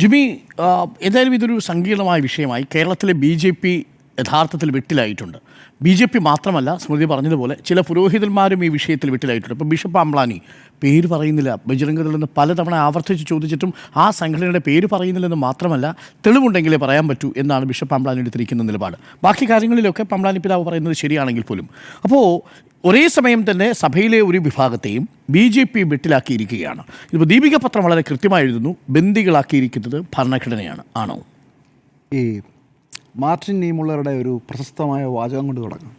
ജിമി ഏതായാലും ഇതൊരു സങ്കീർണമായ വിഷയമായി. കേരളത്തിലെ ബി ജെ പി യഥാർത്ഥത്തിൽ വെട്ടിലായിട്ടുണ്ട്. ബി ജെ പി മാത്രമല്ല സ്മൃതി പറഞ്ഞതുപോലെ ചില പുരോഹിതന്മാരും ഈ വിഷയത്തിൽ വെട്ടിലായിട്ടുണ്ട്. ഇപ്പോൾ ബിഷപ്പ് അംബ്ലാനി പേര് പറയുന്നില്ല. ബജരംഗത്തിൽ നിന്ന് പലതവണ ആവർത്തിച്ച് ചോദിച്ചിട്ടും ആ സംഘടനയുടെ പേര് പറയുന്നില്ലെന്ന് മാത്രമല്ല തെളിവുണ്ടെങ്കിലേ പറയാൻ പറ്റൂ എന്നാണ് ബിഷപ്പ് അംബ്ലാനി എടുത്തിരിക്കുന്ന നിലപാട്. ബാക്കി കാര്യങ്ങളിലൊക്കെ പംബ്ലാനി പിതാവ് പറയുന്നത് ശരിയാണെങ്കിൽ പോലും. അപ്പോൾ ഒരേ സമയം തന്നെ സഭയിലെ ഒരു വിഭാഗത്തെയും ബി ജെ പി വെട്ടിലാക്കിയിരിക്കുകയാണ്. ഇപ്പോൾ ദീപിക പത്രം വളരെ കൃത്യമായി എഴുതുന്നു. ബന്ദികളാക്കിയിരിക്കുന്നത് ഭരണഘടനയാണ്. ആണോ? ഈ മാർട്ടിൻ നീമുള്ളവരുടെ ഒരു പ്രശസ്തമായ വാചകം കൊണ്ട് തുടങ്ങാം.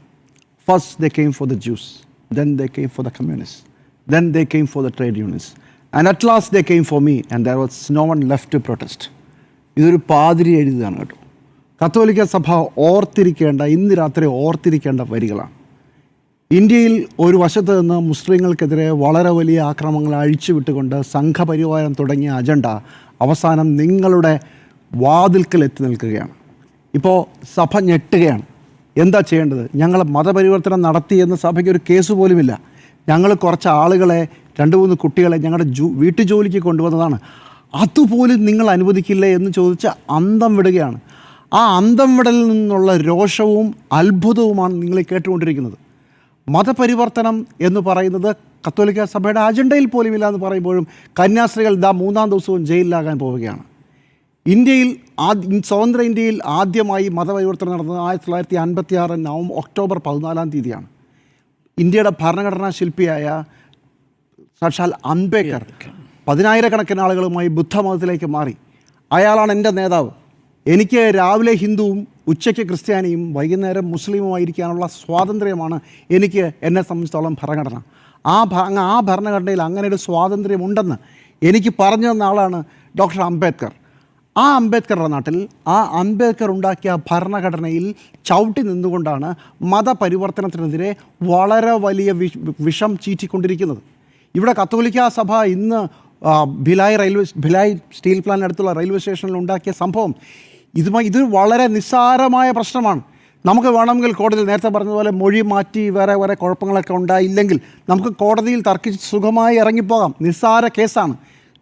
First the came for the Jews then the came for the communist then the came for the trade unions and at last the came for me and there was no one left to protest ഇതൊരു പാതിരി എഴുതിയതാണ് കേട്ടോ. കത്തോലിക്ക സഭ ഓർത്തിരിക്കേണ്ട ഇന്ന് രാത്രി ഓർത്തിരിക്കേണ്ട വരികളാണ്. ഇന്ത്യയിൽ ഒരു വശത്ത് നിന്ന് മുസ്ലിങ്ങൾക്കെതിരെ വളരെ വലിയ ആക്രമണങ്ങൾ അഴിച്ചുവിട്ടുകൊണ്ട് സംഘപരിവാരം തുടങ്ങിയ അജണ്ട അവസാനം നിങ്ങളുടെ വാതിൽക്കൽ എത്തി നിൽക്കുകയാണ്. ഇപ്പോൾ സഭ ഞെട്ടുകയാണ്. എന്താ ചെയ്യേണ്ടത്? ഞങ്ങൾ മതപരിവർത്തനം നടത്തിയെന്ന് സഭയ്ക്ക് ഒരു കേസ് പോലുമില്ല. ഞങ്ങൾ കുറച്ച് ആളുകളെ രണ്ട് മൂന്ന് കുട്ടികളെ ഞങ്ങളുടെ ജോ വീട്ടുജോലിക്ക് കൊണ്ടുവന്നതാണ്. അതുപോലും നിങ്ങൾ അനുവദിക്കില്ലേ എന്ന് ചോദിച്ച് അന്തം വിടുകയാണ്. ആ അന്തം വിടലിൽ നിന്നുള്ള രോഷവും അത്ഭുതവുമാണ് നിങ്ങളെ കേട്ടുകൊണ്ടിരിക്കുന്നത്. മതപരിവർത്തനം എന്ന് പറയുന്നത് കത്തോലിക്ക സഭയുടെ അജണ്ടയിൽ പോലുമില്ല എന്ന് പറയുമ്പോഴും കന്യാസ്ത്രീകൾ ദാ മൂന്നാം ദിവസവും ജയിലിലാകാൻ പോവുകയാണ്. ഇന്ത്യയിൽ ആദ്യ സ്വതന്ത്ര ഇന്ത്യയിൽ ആദ്യമായി മതപരിവർത്തനം നടന്നത് ആയിരത്തി തൊള്ളായിരത്തി അൻപത്തി ആറ് നവംബർ ഒക്ടോബർ പതിനാലാം തീയതിയാണ്. ഇന്ത്യയുടെ ഭരണഘടനാ ശില്പിയായ സാക്ഷാൽ അംബേദ്കർ പതിനായിരക്കണക്കിന് ആളുകളുമായി ബുദ്ധമതത്തിലേക്ക് മാറി. അയാളാണ് എന്റെ നേതാവ്. എനിക്ക് രാവിലെ ഹിന്ദുവും ഉച്ചയ്ക്ക് ക്രിസ്ത്യാനിയും വൈകുന്നേരം മുസ്ലിമുമായിരിക്കാനുള്ള സ്വാതന്ത്ര്യമാണ് എനിക്ക് എന്നെ സംബന്ധിച്ചിടത്തോളം ഭരണഘടന. ആ ഭ ആ ഭരണഘടനയിൽ അങ്ങനെ ഒരു സ്വാതന്ത്ര്യമുണ്ടെന്ന് എനിക്ക് പറഞ്ഞു തന്ന ആളാണ് ഡോക്ടർ അംബേദ്കർ. ആ അംബേദ്കറുടെ നാട്ടിൽ ആ അംബേദ്കർ ഉണ്ടാക്കിയ ഭരണഘടനയിൽ ചവിട്ടി നിന്നുകൊണ്ടാണ് മതപരിവർത്തനത്തിനെതിരെ വളരെ വലിയ വിഷ ചീറ്റിക്കൊണ്ടിരിക്കുന്നത്. ഇവിടെ കത്തോലിക്ക സഭ ഇന്ന് ഭിലായ് റെയിൽവേ ഭിലായ് സ്റ്റീൽ പ്ലാന്റിനടുത്തുള്ള റെയിൽവേ സ്റ്റേഷനിൽ ഉണ്ടാക്കിയ സംഭവം. ഇതുമായി ഇത് വളരെ നിസ്സാരമായ പ്രശ്നമാണ്. നമുക്ക് വേണമെങ്കിൽ കോടതിയിൽ നേരത്തെ പറഞ്ഞതുപോലെ മൊഴി മാറ്റി വേറെ വേറെ കുഴപ്പങ്ങളൊക്കെ ഉണ്ടായില്ലെങ്കിൽ നമുക്ക് കോടതിയിൽ തർക്കിച്ച് സുഖമായി ഇറങ്ങിപ്പോകാം. നിസ്സാര കേസാണ്.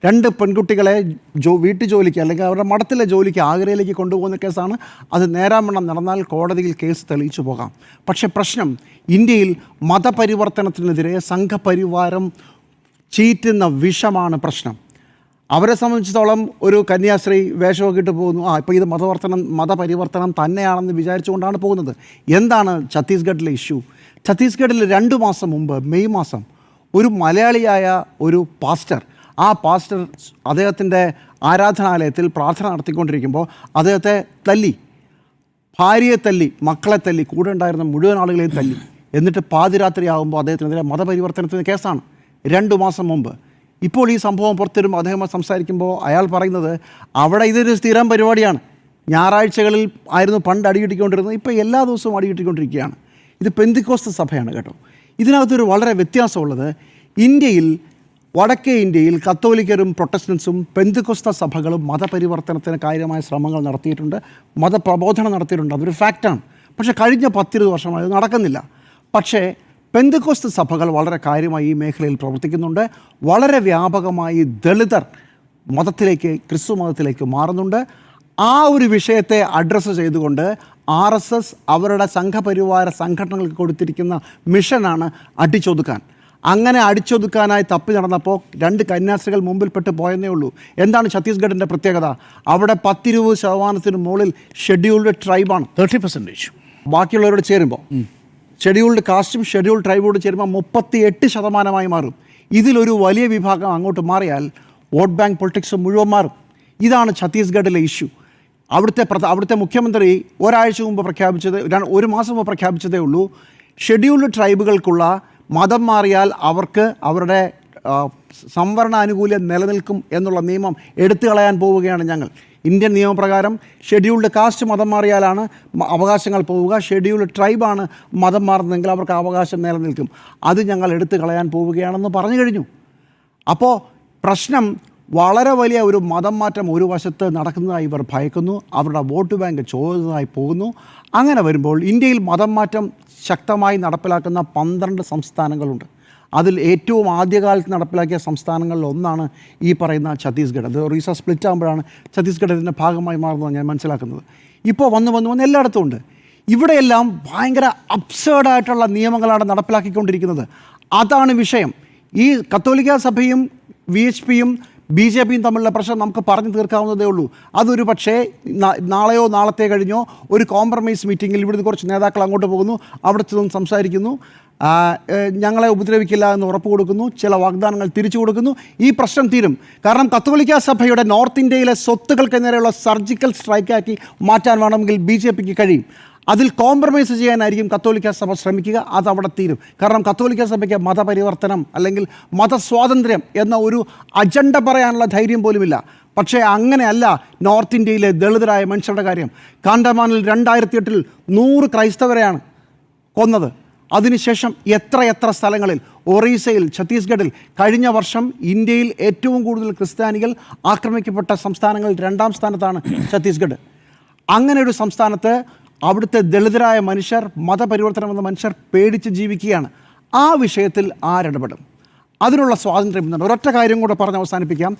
രണ്ട് പെൺകുട്ടികളെ ജോ വീട്ടു ജോലിക്ക് അല്ലെങ്കിൽ അവരുടെ മഠത്തിലെ ജോലിക്ക് ആഗ്രയിലേക്ക് കൊണ്ടുപോകുന്ന കേസാണ്. അത് നേരാമണ്ണം നടന്നാൽ കോടതിയിൽ കേസ് തെളിയിച്ചു പോകാം. പക്ഷേ പ്രശ്നം ഇന്ത്യയിൽ മതപരിവർത്തനത്തിനെതിരെ സംഘപരിവാരം ചീറ്റുന്ന വിഷമാണ് പ്രശ്നം. അവരെ സംബന്ധിച്ചിടത്തോളം ഒരു കന്യാസ്ത്രീ വേഷമൊക്കെ ഇട്ട് പോകുന്നു. ആ ഇപ്പോൾ ഇത് മതവർത്തനം മതപരിവർത്തനം തന്നെയാണെന്ന് വിചാരിച്ചുകൊണ്ടാണ് പോകുന്നത്. എന്താണ് ഛത്തീസ്ഗഡിലെ ഇഷ്യൂ? ഛത്തീസ്ഗഡിൽ രണ്ട് മാസം മുമ്പ് മെയ് മാസം ഒരു മലയാളിയായ ഒരു പാസ്റ്റർ ആ പാസ്റ്റർ അദ്ദേഹത്തിന്റെ ആരാധനാലയത്തിൽ പ്രാർത്ഥന നടത്തിക്കൊണ്ടിരിക്കുമ്പോൾ അദ്ദേഹത്തെ തല്ലി. ഭാര്യയെ തല്ലി മക്കളെ തല്ലി കൂടെ ഉണ്ടായിരുന്ന മുഴുവൻ ആളുകളെയും തല്ലി. എന്നിട്ട് പാതിരാത്രിയാകുമ്പോൾ അദ്ദേഹത്തിനെതിരെ മതപരിവർത്തനത്തിന് കേസാണ്. രണ്ട് മാസം മുമ്പ്. ഇപ്പോൾ ഈ സംഭവം പുറത്തുവരും. അദ്ദേഹം സംസാരിക്കുമ്പോൾ അയാൾ പറയുന്നത് അവിടെ ഇതൊരു സ്ഥിരം പരിപാടിയാണ്. ഞായറാഴ്ചകളിൽ ആയിരുന്നു പണ്ട് അടികിട്ടിക്കൊണ്ടിരുന്നത്. ഇപ്പോൾ എല്ലാ ദിവസവും അടികിട്ടിക്കൊണ്ടിരിക്കുകയാണ്. ഇത് പെന്തിക്കോസ്ത സഭയാണ് കേട്ടോ. ഇതിനകത്തൊരു വളരെ വ്യത്യാസമുള്ളത്. ഇന്ത്യയിൽ വടക്കേ ഇന്ത്യയിൽ കത്തോലിക്കരും പ്രൊട്ടസ്റ്റൻസും പെന്തുക്കുസ്ത സഭകളും മതപരിവർത്തനത്തിന് കാര്യമായ ശ്രമങ്ങൾ നടത്തിയിട്ടുണ്ട്. മതപ്രബോധനം നടത്തിയിട്ടുണ്ട്. അതൊരു ഫാക്റ്റാണ്. പക്ഷേ കഴിഞ്ഞ പത്തിരുപത് വർഷമായി അത് നടക്കുന്നില്ല. പക്ഷേ പെന്തുകൊസ്ത് സഭകൾ വളരെ കാര്യമായി ഈ മേഖലയിൽ പ്രവർത്തിക്കുന്നുണ്ട്. വളരെ വ്യാപകമായി ദളിതർ മതത്തിലേക്ക് ക്രിസ്തു മതത്തിലേക്ക് മാറുന്നുണ്ട്. ആ ഒരു വിഷയത്തെ അഡ്രസ്സ് ചെയ്തുകൊണ്ട് ആർ അവരുടെ സംഘപരിവാര സംഘടനകൾക്ക് കൊടുത്തിരിക്കുന്ന മിഷനാണ് അടിച്ചൊതുക്കാൻ. അങ്ങനെ അടിച്ചൊതുക്കാനായി തപ്പി നടന്നപ്പോൾ രണ്ട് കന്യാസ്ത്രീകൾ മുമ്പിൽപ്പെട്ട് പോയെന്നേ ഉള്ളൂ. എന്താണ് ഛത്തീസ്ഗഡിന്റെ പ്രത്യേകത? അവിടെ പത്തിരുപത് ശതമാനത്തിന് മുകളിൽ ഷെഡ്യൂൾഡ് ട്രൈബാണ്. Thirty percentage. ബാക്കിയുള്ളവരോട് ചേരുമ്പോൾ. ഷെഡ്യൂൾഡ് കാസ്റ്റും ഷെഡ്യൂൾഡ് ട്രൈബോട് ചേരുമ്പോൾ മുപ്പത്തി എട്ട് ശതമാനമായി മാറും. ഇതിലൊരു വലിയ വിഭാഗം അങ്ങോട്ട് മാറിയാൽ വോട്ട് ബാങ്ക് പൊളിറ്റിക്സ് മുഴുവൻ മാറും. ഇതാണ് ഛത്തീസ്ഗഡിലെ ഇഷ്യൂ. അവിടുത്തെ അവിടുത്തെ മുഖ്യമന്ത്രി ഒരാഴ്ച മുമ്പ് പ്രഖ്യാപിച്ചത് ഒരു മാസം മുമ്പ് പ്രഖ്യാപിച്ചതേ ഉള്ളൂ. ഷെഡ്യൂൾഡ് ട്രൈബുകൾക്കുള്ള മതം മാറിയാൽ അവർക്ക് അവരുടെ സംവരണ ആനുകൂല്യം നിലനിൽക്കും എന്നുള്ള നിയമം എടുത്തു കളയാൻ പോവുകയാണ് ഞങ്ങൾ. ഇന്ത്യൻ നിയമപ്രകാരം ഷെഡ്യൂൾഡ് കാസ്റ്റ് മതം മാറിയാലാണ് അവകാശങ്ങൾ പോവുക. ഷെഡ്യൂൾഡ് ട്രൈബാണ് മതം മാറുന്നതെങ്കിൽ അവർക്ക് അവകാശം നിലനിൽക്കും. അത് ഞങ്ങൾ എടുത്തു കളയാൻ പോവുകയാണെന്ന് പറഞ്ഞു കഴിഞ്ഞു. അപ്പോൾ പ്രശ്നം വളരെ വലിയ ഒരു മതം മാറ്റം ഒരു വശത്ത് നടക്കുന്നതായി ഇവർ ഭയക്കുന്നു അവരുടെ വോട്ട് ബാങ്ക് ചോരുന്നതായി പോകുന്നു. അങ്ങനെ വരുമ്പോൾ ഇന്ത്യയിൽ മതം മാറ്റം ശക്തമായി നടപ്പിലാക്കുന്ന പന്ത്രണ്ട് സംസ്ഥാനങ്ങളുണ്ട്. അതിൽ ഏറ്റവും ആദ്യകാലത്ത് നടപ്പിലാക്കിയ സംസ്ഥാനങ്ങളിൽ ഒന്നാണ് ഈ പറയുന്ന ഛത്തീസ്ഗഡ്. അത് ഒറീസ സ്പ്ലിറ്റ് ആകുമ്പോഴാണ് ഛത്തീസ്ഗഡ് ഇതിന്റെ ഭാഗമായി മാറുന്നത് ഞാൻ മനസ്സിലാക്കുന്നത്. ഇപ്പോൾ വന്ന് വന്ന് വന്ന് എല്ലായിടത്തും ഉണ്ട്. ഇവിടെയെല്ലാം ഭയങ്കര അബ്സേർഡായിട്ടുള്ള നിയമങ്ങളാണ് നടപ്പിലാക്കിക്കൊണ്ടിരിക്കുന്നത്. അതാണ് വിഷയം. ഈ കത്തോലിക്ക സഭയും വി എച്ച് പിയും ബി ജെ പിയും തമ്മിലുള്ള പ്രശ്നം നമുക്ക് പറഞ്ഞു തീർക്കാവുന്നതേ ഉള്ളൂ. അതൊരു പക്ഷേ നാളെയോ നാളത്തെ കഴിഞ്ഞോ ഒരു കോംപ്രമൈസ് മീറ്റിങ്ങിൽ ഇവിടുന്ന് കുറച്ച് നേതാക്കൾ അങ്ങോട്ട് പോകുന്നു അവിടെ ചെന്ന് സംസാരിക്കുന്നു. ഞങ്ങളെ ഉപദ്രവിക്കില്ല എന്ന് ഉറപ്പ് കൊടുക്കുന്നു ചില വാഗ്ദാനങ്ങൾ തിരിച്ചു കൊടുക്കുന്നു. ഈ പ്രശ്നം തീരും. കാരണം കത്തോലിക്ക സഭയുടെ നോർത്ത് ഇന്ത്യയിലെ സ്വത്തുക്കൾക്ക് നേരെയുള്ള സർജിക്കൽ സ്ട്രൈക്കാക്കി മാറ്റാൻ വേണമെങ്കിൽ ബി ജെ പിക്ക് കഴിയും. അതിൽ കോംപ്രമൈസ് ചെയ്യാനായിരിക്കും കത്തോലിക്ക സഭ ശ്രമിക്കുക. അത് അവിടെ തീരും. കാരണം കത്തോലിക്ക സഭയ്ക്ക് മതപരിവർത്തനം അല്ലെങ്കിൽ മതസ്വാതന്ത്ര്യം എന്ന ഒരു അജണ്ട പറയാനുള്ള ധൈര്യം പോലുമില്ല. പക്ഷേ അങ്ങനെയല്ല നോർത്ത് ഇന്ത്യയിലെ ദളിതരായ മനുഷ്യരുടെ കാര്യം. കാണ്ടമാനിൽ രണ്ടായിരത്തി എട്ടിൽ നൂറ് ക്രൈസ്തവരെയാണ് കൊന്നത്. അതിനുശേഷം എത്ര എത്ര സ്ഥലങ്ങളിൽ ഒറീസയിൽ ഛത്തീസ്ഗഡിൽ കഴിഞ്ഞ വർഷം ഇന്ത്യയിൽ ഏറ്റവും കൂടുതൽ ക്രിസ്ത്യാനികൾ ആക്രമിക്കപ്പെട്ട സംസ്ഥാനങ്ങളിൽ രണ്ടാം സ്ഥാനത്താണ് ഛത്തീസ്ഗഡ്. അങ്ങനെ ഒരു സംസ്ഥാനത്ത് അവിടുത്തെ ദളിതരായ മനുഷ്യർ മതപരിവർത്തനം എന്ന മനുഷ്യർ പേടിച്ച് ജീവിക്കുകയാണ്. ആ വിഷയത്തിൽ ആരിടപെടും? അതിനുള്ള സ്വാതന്ത്ര്യം എന്നാണ് ഒരൊറ്റ കാര്യം കൂടെ പറഞ്ഞ് അവസാനിപ്പിക്കാം.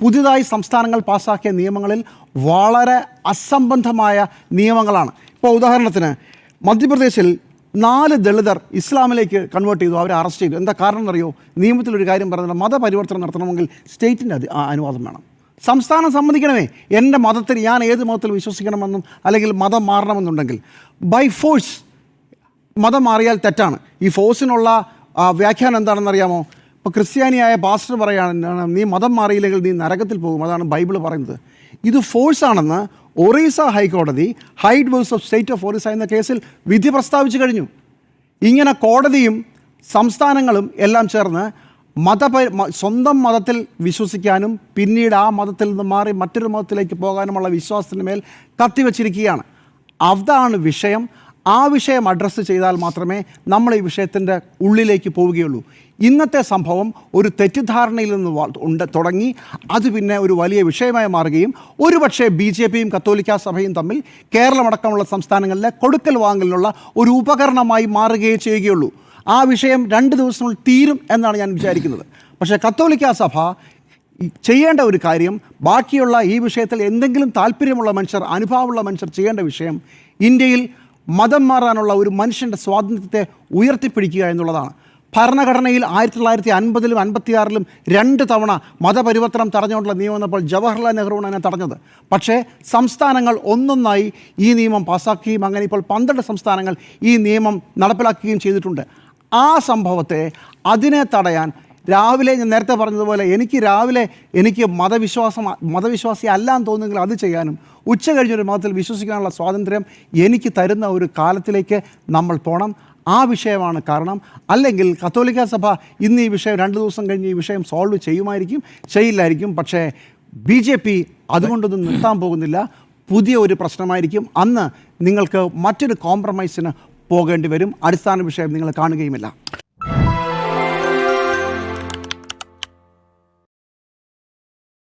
പുതിയതായി സംസ്ഥാനങ്ങൾ പാസ്സാക്കിയ നിയമങ്ങളിൽ വളരെ അസംബന്ധമായ നിയമങ്ങളാണ്. ഇപ്പോൾ ഉദാഹരണത്തിന് മധ്യപ്രദേശിൽ നാല് ദളിതർ ഇസ്ലാമിലേക്ക് കൺവേർട്ട് ചെയ്തു. അവരെ അറസ്റ്റ് ചെയ്തു. എന്താ കാരണം എന്നറിയോ നിയമത്തിലൊരു കാര്യം പറഞ്ഞത് മതപരിവർത്തനം നടത്തണമെങ്കിൽ സ്റ്റേറ്റിന്റെ അനുവാദം വേണം. സംസ്ഥാനം സമ്മതിക്കണമേ. എന്റെ മതത്തിൽ ഞാൻ ഏത് മതത്തിൽ വിശ്വസിക്കണമെന്നും അല്ലെങ്കിൽ മതം മാറണമെന്നുണ്ടെങ്കിൽ ബൈ ഫോഴ്സ് മതം മാറിയാൽ തെറ്റാണ്. ഈ ഫോഴ്സിനുള്ള വ്യാഖ്യാനം എന്താണെന്നറിയാമോ? ഇപ്പോൾ ക്രിസ്ത്യാനിയായ പാസ്റ്റർ പറയുകയാണ് നീ മതം മാറിയില്ലെങ്കിൽ നീ നരകത്തിൽ പോകും. അതാണ് ബൈബിൾ പറയുന്നത്. ഇത് ഫോഴ്സാണെന്ന് ഒറീസ ഹൈക്കോടതി Hyde versus of state of Orissa എന്ന കേസിൽ വിധി പ്രസ്താവിച്ചു കഴിഞ്ഞു. ഇങ്ങനെ കോടതിയും സംസ്ഥാനങ്ങളും എല്ലാം ചേർന്ന് മതപ സ്വന്തം മതത്തിൽ വിശ്വസിക്കാനും പിന്നീട് ആ മതത്തിൽ നിന്ന് മാറി മറ്റൊരു മതത്തിലേക്ക് പോകാനുമുള്ള വിശ്വാസത്തിന് മേൽ കത്തിവെച്ചിരിക്കുകയാണ്. അതാണ് വിഷയം. ആ വിഷയം അഡ്രസ്സ് ചെയ്താൽ മാത്രമേ നമ്മൾ ഈ വിഷയത്തിന്റെ ഉള്ളിലേക്ക് പോവുകയുള്ളൂ. ഇന്നത്തെ സംഭവം ഒരു തെറ്റിദ്ധാരണയിൽ നിന്ന് ഉണ്ട് തുടങ്ങി. അത് പിന്നെ ഒരു വലിയ വിഷയമായി മാറുകയും ഒരുപക്ഷെ ബി ജെ പിയും കത്തോലിക്ക സഭയും തമ്മിൽ കേരളമടക്കമുള്ള സംസ്ഥാനങ്ങളിലെ കൊടുക്കൽ വാങ്ങലിനുള്ള ഒരു ഉപകരണമായി മാറുകയേ ചെയ്യുകയുള്ളൂ. ആ വിഷയം രണ്ട് ദിവസത്തിനുള്ളിൽ തീരും എന്നാണ് ഞാൻ വിചാരിക്കുന്നത്. പക്ഷേ കത്തോലിക്ക സഭ ചെയ്യേണ്ട ഒരു കാര്യം ബാക്കിയുള്ള ഈ വിഷയത്തിൽ എന്തെങ്കിലും താല്പര്യമുള്ള മനുഷ്യർ അനുഭവമുള്ള മനുഷ്യർ ചെയ്യേണ്ട വിഷയം ഇന്ത്യയിൽ മതം മാറാനുള്ള ഒരു മനുഷ്യന്റെ സ്വാതന്ത്ര്യത്തെ ഉയർത്തിപ്പിടിക്കുക എന്നുള്ളതാണ്. ഭരണഘടനയിൽ ആയിരത്തി തൊള്ളായിരത്തി അൻപതിലും അൻപത്തിയാറിലും രണ്ട് തവണ മതപരിവർത്തനം തടഞ്ഞുകൊണ്ടുള്ള നിയമം വന്നപ്പോൾ ജവഹർലാൽ നെഹ്റുവാണ് അതിനെ തടഞ്ഞത്. പക്ഷേ സംസ്ഥാനങ്ങൾ ഒന്നൊന്നായി ഈ നിയമം പാസ്സാക്കുകയും അങ്ങനെ ഇപ്പോൾ പന്ത്രണ്ട് സംസ്ഥാനങ്ങൾ ഈ നിയമം നടപ്പിലാക്കുകയും ചെയ്തിട്ടുണ്ട്. ആ സംഭവത്തെ അതിനെ തടയാൻ രാവിലെ ഞാൻ നേരത്തെ പറഞ്ഞതുപോലെ എനിക്ക് രാവിലെ എനിക്ക് മതവിശ്വാസം മതവിശ്വാസി അല്ലാന്ന് തോന്നുമെങ്കിൽ അത് ചെയ്യാനും ഉച്ച കഴിഞ്ഞൊരു മതത്തിൽ വിശ്വസിക്കാനുള്ള സ്വാതന്ത്ര്യം എനിക്ക് തരുന്ന ഒരു കാലത്തിലേക്ക് നമ്മൾ പോകണം ആ വിഷയമാണ് കാരണം. അല്ലെങ്കിൽ കത്തോലിക്ക സഭ ഇന്ന് ഈ വിഷയം രണ്ട് ദിവസം കഴിഞ്ഞ് ഈ വിഷയം സോൾവ് ചെയ്യുമായിരിക്കും ചെയ്യില്ലായിരിക്കും. പക്ഷേ ബി ജെ പി അതുകൊണ്ടൊന്നും നിർത്താൻ പോകുന്നില്ല. പുതിയ ഒരു പ്രശ്നമായിരിക്കും. അന്ന് നിങ്ങൾക്ക് മറ്റൊരു കോംപ്രമൈസിന് പോകേണ്ടി വരും. അടിസ്ഥാന വിഷയം നിങ്ങൾ കാണുകയുമില്ല.